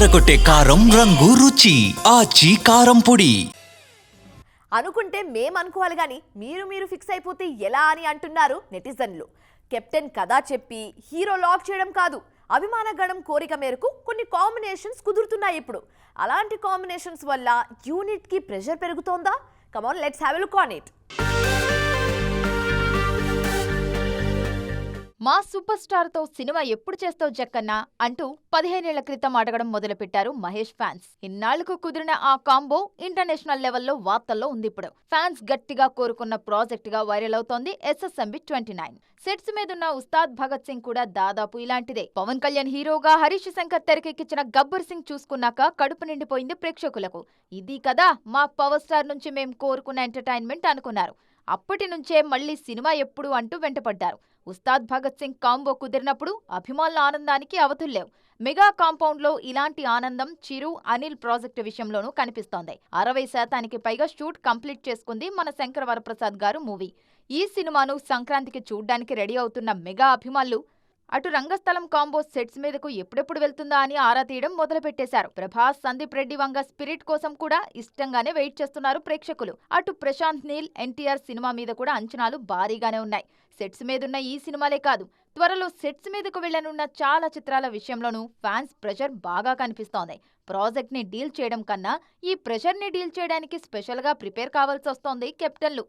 అదరగొట్టే కారం రంగు రుచి. ఆచి కారం పొడి. అనుకుంటే మేం అనుకోవాలి కానీ మీరు మీరు ఫిక్స్ అయిపోతే ఎలా అని అంటున్నారు నెటిజన్లు. కెప్టెన్ కథ చెప్పి హీరో లాక్ చేయడం కాదు అభిమాన గణం కోరిక మేరకు కొన్ని కాంబినేషన్స్ కుదురుతున్నాయి ఇప్పుడు. అలాంటి కాంబినేషన్స్ వల్ల యూనిట్కి pressure పెరుగుతోందా? Come on let's have look on it మా సూపర్ స్టార్తో సినిమా ఎప్పుడు చేస్తావు జక్కన్న అంటూ పదిహేనేళ్ళ క్రితం అడగడం మొదలుపెట్టారు మహేష్ ఫ్యాన్స్. ఇన్నాళ్ళకు కుదిరిన ఆ కాంబో ఇంటర్నేషనల్ లెవెల్లో వార్తల్లో ఉంది ఇప్పుడు. ఫ్యాన్స్ గట్టిగా కోరుకున్న ప్రాజెక్ట్గా వైరల్ అవుతోంది ఎస్ఎస్ఎంబి ట్వంటీ నైన్. సెట్స్ మీదున్న ఉస్తాద్ భగత్ సింగ్ కూడా దాదాపు ఇలాంటిదే. పవన్ కళ్యాణ్ హీరోగా హరీష్ శంకర్ తెరకెక్కించిన గబ్బర్ సింగ్ చూసుకున్నాక కడుపు నిండిపోయింది ప్రేక్షకులకు. ఇది కదా మా పవర్ స్టార్ నుంచి మేం కోరుకున్న ఎంటర్టైన్మెంట్ అనుకున్నారు. అప్పటి నుంచే మళ్ళీ సినిమా ఎప్పుడు అంటూ వెంటపడ్డారు. ఉస్తాద్ భగత్ సింగ్ కాంబో కుదిరినప్పుడు అభిమానుల ఆనందానికి అవతుల్లేవు మెగా కాంపౌండ్లో ఇలాంటి ఆనందం చిరు అనిల్ ప్రాజెక్టు విషయంలోనూ కనిపిస్తోంది. అరవై శాతానికి పైగా షూట్ కంప్లీట్ చేసుకుంది మన శంకర వరప్రసాద్ గారు మూవీ. ఈ సినిమాను సంక్రాంతికి చూడ్డానికి రెడీ అవుతున్న మెగా అభిమానులు అటు రంగస్థలం కాంబో సెట్స్ మీదకు ఎప్పుడెప్పుడు వెళ్తుందా అని ఆరా తీయడం మొదలుపెట్టేశారు. ప్రభాస్ సందీప్ రెడ్డి వంగ స్పిరిట్ కోసం కూడా ఇష్టంగానే వెయిట్ చేస్తున్నారు ప్రేక్షకులు. అటు ప్రశాంత్ నీల్ ఎన్టీఆర్ సినిమా మీద కూడా అంచనాలు భారీగానే ఉన్నాయి. సెట్స్ మీదున్న ఈ సినిమాలే కాదు త్వరలో సెట్స్ మీదకు వెళ్ళనున్న చాలా చిత్రాల విషయంలోనూ ఫ్యాన్స్ ప్రెషర్ బాగా కనిపిస్తోంది. ప్రాజెక్ట్ని డీల్ చేయడం కన్నా ఈ ప్రెషర్ని డీల్ చేయడానికి స్పెషల్గా ప్రిపేర్ కావాల్సి వస్తోంది కెప్టెన్లు.